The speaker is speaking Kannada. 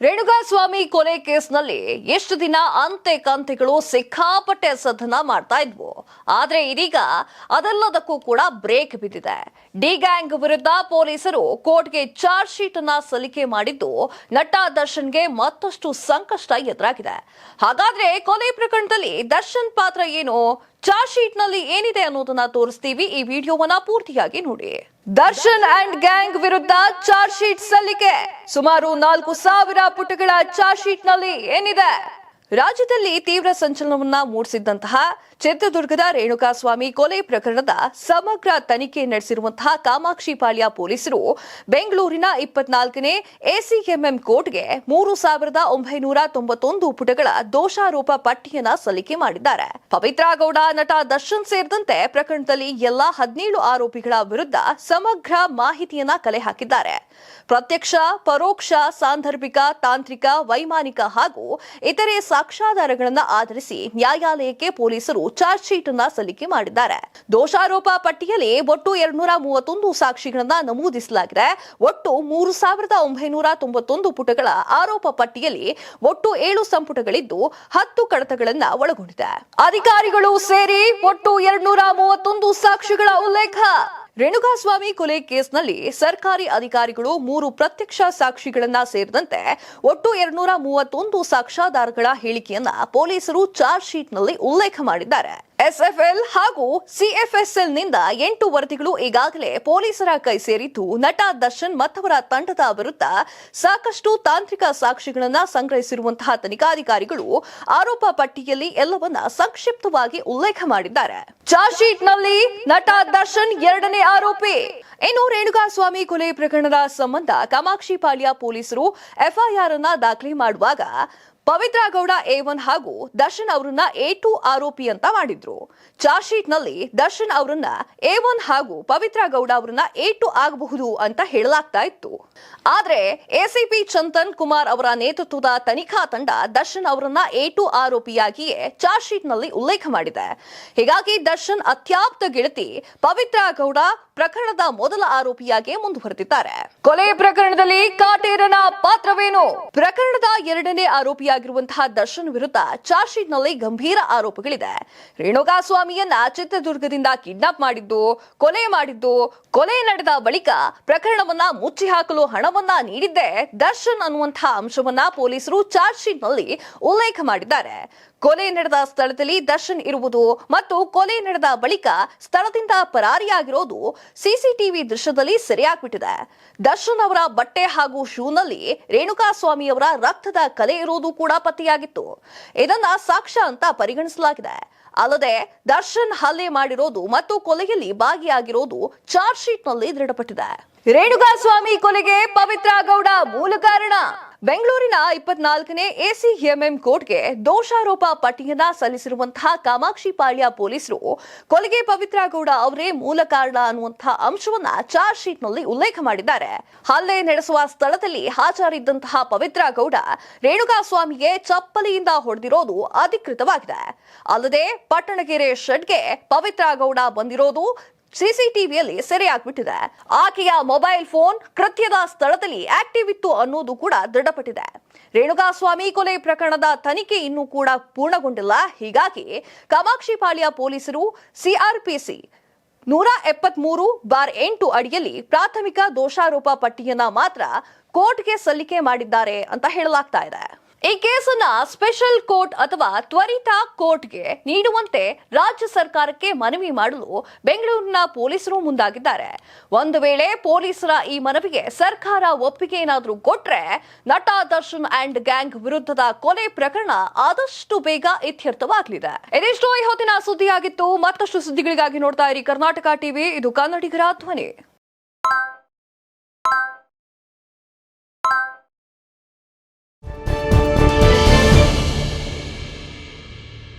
ರೇಣುಕಾಸ್ವಾಮಿ ಕೊಲೆ ಕೇಸ್ನಲ್ಲಿ ಎಷ್ಟು ದಿನ ಅಂತೆ ಕಂತೆಗಳು ಸಿಕ್ಕಾಪಟ್ಟೆ ಸದನ ಮಾಡ್ತಾ ಇದ್ವು. ಆದ್ರೆ ಇದೀಗ ಅದೆಲ್ಲದಕ್ಕೂ ಕೂಡ ಬ್ರೇಕ್ ಬಿದ್ದಿದೆ. ಡಿ ಗ್ಯಾಂಗ್ ವಿರುದ್ಧ ಪೊಲೀಸರು ಕೋರ್ಟ್ಗೆ ಚಾರ್ಜ್ ಶೀಟ್ ಅನ್ನ ಸಲ್ಲಿಕೆ ಮಾಡಿದ್ದು ನಟ ದರ್ಶನ್ಗೆ ಮತ್ತಷ್ಟು ಸಂಕಷ್ಟ ಎದುರಾಗಿದೆ. ಹಾಗಾದ್ರೆ ಕೊಲೆ ಪ್ರಕರಣದಲ್ಲಿ ದರ್ಶನ್ ಪಾತ್ರ ಏನು? ಚಾರ್ಜ್ ಶೀಟ್ನಲ್ಲಿ ಏನಿದೆ ಅನ್ನೋದನ್ನ ತೋರಿಸ್ತೀವಿ. ಈ ವಿಡಿಯೋವನ್ನ ಪೂರ್ತಿಯಾಗಿ ನೋಡಿ. ದರ್ಶನ್ ಅಂಡ್ ಗ್ಯಾಂಗ್ ವಿರುದ್ಧ ಚಾರ್ಜ್ ಶೀಟ್ ಸಲ್ಲಿಕೆ. ಸುಮಾರು ನಾಲ್ಕು ಸಾವಿರ ಪುಟಗಳ ಚಾರ್ಜ್ ಶೀಟ್ನಲ್ಲಿ ಏನಿದೆ? ರಾಜ್ಯದಲ್ಲಿ ತೀವ್ರ ಸಂಚಲನವನ್ನ ಮೂಡಿಸಿದ್ದಂತಹ ಚಿತ್ರದುರ್ಗದ ರೇಣುಕಾಸ್ವಾಮಿ ಕೊಲೆ ಪ್ರಕರಣದ ಸಮಗ್ರ ತನಿಖೆ ನಡೆಸಿರುವಂತಹ ಕಾಮಾಕ್ಷಿ ಪಾಳ್ಯ ಪೊಲೀಸರು ಬೆಂಗಳೂರಿನ ಇಪ್ಪತ್ನಾಲ್ಕನೇ ಎಸಿಎಂಎಂ ಕೋರ್ಟ್ಗೆ ಮೂರು ಸಾವಿರದ ಒಂಬೈನೂರ ತೊಂಬತ್ತೊಂದು ಪುಟಗಳ ದೋಷಾರೋಪ ಪಟ್ಟಿಯನ್ನ ಸಲ್ಲಿಕೆ ಮಾಡಿದ್ದಾರೆ. ಪವಿತ್ರ ಗೌಡ ನಟ ದರ್ಶನ್ ಸೇರಿದಂತೆ ಪ್ರಕರಣದಲ್ಲಿ ಎಲ್ಲಾ ಹದಿನೇಳು ಆರೋಪಿಗಳ ವಿರುದ್ಧ ಸಮಗ್ರ ಮಾಹಿತಿಯನ್ನ ಕಲೆ ಹಾಕಿದ್ದಾರೆ. ಪ್ರತ್ಯಕ್ಷ, ಪರೋಕ್ಷ, ಸಾಂದರ್ಭಿಕ, ತಾಂತ್ರಿಕ, ವೈಮಾನಿಕ ಹಾಗೂ ಇತರೆ ಸಾಕ್ಷ್ಯಾಧಾರಗಳನ್ನ ಆಧರಿಸಿ ನ್ಯಾಯಾಲಯಕ್ಕೆ ಪೊಲೀಸರು ಚಾರ್ಜ್ ಶೀಟ್ ಅನ್ನ ಸಲ್ಲಿಕೆ ಮಾಡಿದ್ದಾರೆ. ದೋಷಾರೋಪ ಪಟ್ಟಿಯಲ್ಲಿ ಒಟ್ಟು ಎರಡ್ನೂರ ಮೂವತ್ತೊಂದು ಸಾಕ್ಷಿಗಳನ್ನ ನಮೂದಿಸಲಾಗಿದೆ. ಒಟ್ಟು ಮೂರು ಸಾವಿರದ ಒಂಬೈನೂರ ತೊಂಬತ್ತೊಂದು ಪುಟಗಳ ಆರೋಪ ಪಟ್ಟಿಯಲ್ಲಿ ಒಟ್ಟು ಏಳು ಸಂಪುಟಗಳಿದ್ದು ಹತ್ತು ಕಡತಗಳನ್ನ ಒಳಗೊಂಡಿದೆ. ಅಧಿಕಾರಿಗಳು ಸೇರಿ ಒಟ್ಟು ಎರಡ್ನೂರ ಮೂವತ್ತೊಂದು ಸಾಕ್ಷಿಗಳ ಉಲ್ಲೇಖ. ರೇಣುಕಾಸ್ವಾಮಿ ಕೊಲೆ ಕೇಸ್ನಲ್ಲಿ ಸರ್ಕಾರಿ ಅಧಿಕಾರಿಗಳು ಮೂರು ಪ್ರತ್ಯಕ್ಷ ಸಾಕ್ಷಿಗಳನ್ನ ಸೇರಿದಂತೆ ಒಟ್ಟು ಎರಡ್ನೂರ ಮೂವತ್ತೊಂದು ಸಾಕ್ಷ್ಯಾಧಾರಗಳ ಹೇಳಿಕೆಯನ್ನ ಪೊಲೀಸರು ಚಾರ್ಜ್ ಶೀಟ್ನಲ್ಲಿ ಉಲ್ಲೇಖ ಮಾಡಿದ್ದಾರೆ. ಎಸ್ಎಫ್ಎಲ್ ಹಾಗೂ ಸಿಎಫ್ಎಸ್ಎಲ್ನಿಂದ ಎಂಟು ವರದಿಗಳು ಈಗಾಗಲೇ ಪೊಲೀಸರ ಕೈ ಸೇರಿದ್ದು, ನಟ ದರ್ಶನ್ ಮತ್ತವರ ತಂಡದ ವಿರುದ್ಧ ಸಾಕಷ್ಟು ತಾಂತ್ರಿಕ ಸಾಕ್ಷಿಗಳನ್ನು ಸಂಗ್ರಹಿಸಿರುವಂತಹ ತನಿಖಾಧಿಕಾರಿಗಳು ಆರೋಪ ಪಟ್ಟಿಯಲ್ಲಿ ಎಲ್ಲವನ್ನ ಸಂಕ್ಷಿಪ್ತವಾಗಿ ಉಲ್ಲೇಖ ಮಾಡಿದ್ದಾರೆ. ಚಾರ್ಜ್ ಶೀಟ್ನಲ್ಲಿ ನಟ ದರ್ಶನ್ ಎರಡನೇ ಆರೋಪಿ. ಇನ್ನು ರೇಣುಕಾಸ್ವಾಮಿ ಕೊಲೆ ಪ್ರಕರಣದ ಸಂಬಂಧ ಕಾಮಾಕ್ಷಿ ಪಾಳ್ಯ ಪೊಲೀಸರು ಎಫ್ಐಆರ್ ಅನ್ನ ದಾಖಲೆ ಮಾಡುವಾಗ ಪವಿತ್ರ ಗೌಡ ಎ ಒನ್ ಹಾಗೂ ದರ್ಶನ್ ಅವರನ್ನ ಎ ಟು ಆರೋಪಿ ಅಂತ ಮಾಡಿದ್ರು. ಚಾರ್ಜ್ ಶೀಟ್ನಲ್ಲಿ ದರ್ಶನ್ ಅವರನ್ನ ಎ ಒನ್ ಹಾಗೂ ಪವಿತ್ರ ಗೌಡ ಅವರನ್ನ ಎ ಟು ಆಗಬಹುದು ಅಂತ ಹೇಳಲಾಗ್ತಾ ಇತ್ತು. ಆದ್ರೆ ಎಸಿಪಿ ಚಂದನ್ ಕುಮಾರ್ ಅವರ ನೇತೃತ್ವದ ತನಿಖಾ ತಂಡ ದರ್ಶನ್ ಅವರನ್ನ ಎ ಟು ಆರೋಪಿಯಾಗಿಯೇ ಚಾರ್ಜ್ ಶೀಟ್ನಲ್ಲಿ ಉಲ್ಲೇಖ ಮಾಡಿದೆ. ಹೀಗಾಗಿ ದರ್ಶನ್ ಅತ್ಯಾಪ್ತ ಗೆಳತಿ ಪವಿತ್ರ ಗೌಡ ಪ್ರಕರಣದ ಮೊದಲ ಆರೋಪಿಯಾಗಿ ಮುಂದುವರೆದಿದ್ದಾರೆ. ಕೊಲೆ ಪ್ರಕರಣದಲ್ಲಿ ಕಾಟೇರನ ಪಾತ್ರವೇನು? ಪ್ರಕರಣದ ಎರಡನೇ ಆರೋಪಿಯಾಗಿರುವಂತಹ ದರ್ಶನ್ ವಿರುದ್ಧ ಚಾರ್ಜ್ ಶೀಟ್ನಲ್ಲಿ ಗಂಭೀರ ಆರೋಪಗಳಿದೆ. ರೇಣುಕಾಸ್ವಾಮಿಯನ್ನ ಚಿತ್ರದುರ್ಗದಿಂದ ಕಿಡ್ನಾಪ್ ಮಾಡಿದ್ದು, ಕೊಲೆ ಮಾಡಿದ್ದು, ಕೊಲೆ ನಡೆದ ಬಳಿಕ ಪ್ರಕರಣವನ್ನ ಮುಚ್ಚಿ ಹಾಕಲು ಹಣವನ್ನ ನೀಡಿದ್ದೆ ದರ್ಶನ್ ಅನ್ನುವಂತಹ ಅಂಶವನ್ನ ಪೊಲೀಸರು ಚಾರ್ಜ್ ಶೀಟ್ನಲ್ಲಿ ಉಲ್ಲೇಖ ಮಾಡಿದ್ದಾರೆ. ಕೊಲೆ ನಡೆದ ಸ್ಥಳದಲ್ಲಿ ದರ್ಶನ್ ಇರುವುದು ಮತ್ತು ಕೊಲೆ ನಡೆದ ಬಳಿಕ ಸ್ಥಳದಿಂದ ಪರಾರಿಯಾಗಿರೋದು ಸಿಸಿಟಿವಿ ದೃಶ್ಯದಲ್ಲಿ ಸೆರೆಯಾಗ್ಬಿಟ್ಟಿದೆ. ದರ್ಶನ್ ಅವರ ಬಟ್ಟೆ ಹಾಗೂ ಶೂನಲ್ಲಿ ರೇಣುಕಾಸ್ವಾಮಿ ಅವರ ರಕ್ತದ ಕಲೆ ಇರುವುದು ಕೂಡ ಪತ್ತೆಯಾಗಿತ್ತು ಇದನ್ನ ಸಾಕ್ಷ್ಯ ಅಂತ ಪರಿಗಣಿಸಲಾಗಿದೆ. ಅಲ್ಲದೆ ದರ್ಶನ್ ಹಲ್ಲೆ ಮಾಡಿರೋದು ಮತ್ತು ಕೊಲೆಯಲ್ಲಿ ಭಾಗಿಯಾಗಿರೋದು ಚಾರ್ಜ್ ಶೀಟ್ನಲ್ಲಿ ದೃಢಪಟ್ಟಿದೆ. ರೇಣುಕಾಸ್ವಾಮಿ ಕೊಲೆಗೆ ಪವಿತ್ರ ಗೌಡ ಮೂಲ ಕಾರಣ. ಬೆಂಗಳೂರಿನ ಇಪ್ಪತ್ನಾಲ್ಕನೇ ಎಸಿಎಂಎಂ ಕೋರ್ಟ್ಗೆ ದೋಷಾರೋಪ ಪಟ್ಟಿಯನ್ನ ಸಲ್ಲಿಸಿರುವಂತಹ ಕಾಮಾಕ್ಷಿ ಪಾಳ್ಯ ಪೊಲೀಸರು ಕೊಲೆಗೆ ಪವಿತ್ರ ಗೌಡ ಅವರೇ ಮೂಲ ಕಾರಣ ಅನ್ನುವಂತಹ ಅಂಶವನ್ನ ಚಾರ್ಜ್ ಶೀಟ್ನಲ್ಲಿ ಉಲ್ಲೇಖ ಮಾಡಿದ್ದಾರೆ. ಹಲ್ಲೆ ನಡೆಸುವ ಸ್ಥಳದಲ್ಲಿ ಹಾಜರಿದ್ದಂತಹ ಪವಿತ್ರ ಗೌಡ ರೇಣುಕಾಸ್ವಾಮಿಗೆ ಚಪ್ಪಲಿಯಿಂದ ಹೊಡೆದಿರೋದು ಅಧಿಕೃತವಾಗಿದೆ. ಅಲ್ಲದೆ ಪಟ್ಟಣಗೆರೆ ಶೆಡ್ಗೆ ಪವಿತ್ರ ಗೌಡ ಬಂದಿರೋದು ಸಿಸಿಟಿವಿಯಲ್ಲಿ ಸೆರೆಯಾಗ್ಬಿಟ್ಟಿದೆ. ಆಕೆಯ ಮೊಬೈಲ್ ಫೋನ್ ಕೃತ್ಯದ ಸ್ಥಳದಲ್ಲಿ ಆಕ್ಟಿವ್ ಇತ್ತು ಅನ್ನೋದು ಕೂಡ ದೃಢಪಟ್ಟಿದೆ. ರೇಣುಕಾಸ್ವಾಮಿ ಕೊಲೆ ಪ್ರಕರಣದ ತನಿಖೆ ಇನ್ನೂ ಕೂಡ ಪೂರ್ಣಗೊಂಡಿಲ್ಲ. ಹೀಗಾಗಿ ಕಾಮಾಕ್ಷಿ ಪಾಳ್ಯ ಪೊಲೀಸರು ಸಿಆರ್ಪಿಸಿ ನೂರ ಎಪ್ಪತ್ಮೂರು ಬಾರ್ ಎಂಟು ಅಡಿಯಲ್ಲಿ ಪ್ರಾಥಮಿಕ ದೋಷಾರೋಪ ಪಟ್ಟಿಯನ್ನ ಮಾತ್ರ ಕೋರ್ಟ್ಗೆ ಸಲ್ಲಿಕೆ ಮಾಡಿದ್ದಾರೆ ಅಂತ ಹೇಳಲಾಗ್ತಾ ಇದೆ. ಈ ಕೇಸನ್ನ ಸ್ಪೆಷಲ್ ಕೋರ್ಟ್ ಅಥವಾ ತ್ವರಿತ ಕೋರ್ಟ್ಗೆ ನೀಡುವಂತೆ ರಾಜ್ಯ ಸರ್ಕಾರಕ್ಕೆ ಮನವಿ ಮಾಡಲು ಬೆಂಗಳೂರಿನ ಪೊಲೀಸರು ಮುಂದಾಗಿದ್ದಾರೆ. ಒಂದು ವೇಳೆ ಪೊಲೀಸರ ಈ ಮನವಿಗೆ ಸರ್ಕಾರ ಒಪ್ಪಿಗೆ ಏನಾದರೂ ಕೊಟ್ರೆ ನಟ, ದರ್ಶನ್ ಅಂಡ್ ಗ್ಯಾಂಗ್ ವಿರುದ್ಧದ ಕೊಲೆ ಪ್ರಕರಣ ಆದಷ್ಟು ಬೇಗ ಇತ್ಯರ್ಥವಾಗಲಿದೆ. ಇದಿಷ್ಟು ಈ ಹೊತ್ತಿನ ಸುದ್ದಿಯಾಗಿತ್ತು. ಮತ್ತಷ್ಟು ಸುದ್ದಿಗಳಿಗಾಗಿ ನೋಡ್ತಾ ಇರಿ ಕರ್ನಾಟಕ ಟಿವಿ. ಇದು ಕನ್ನಡಿಗರ ಧ್ವನಿ.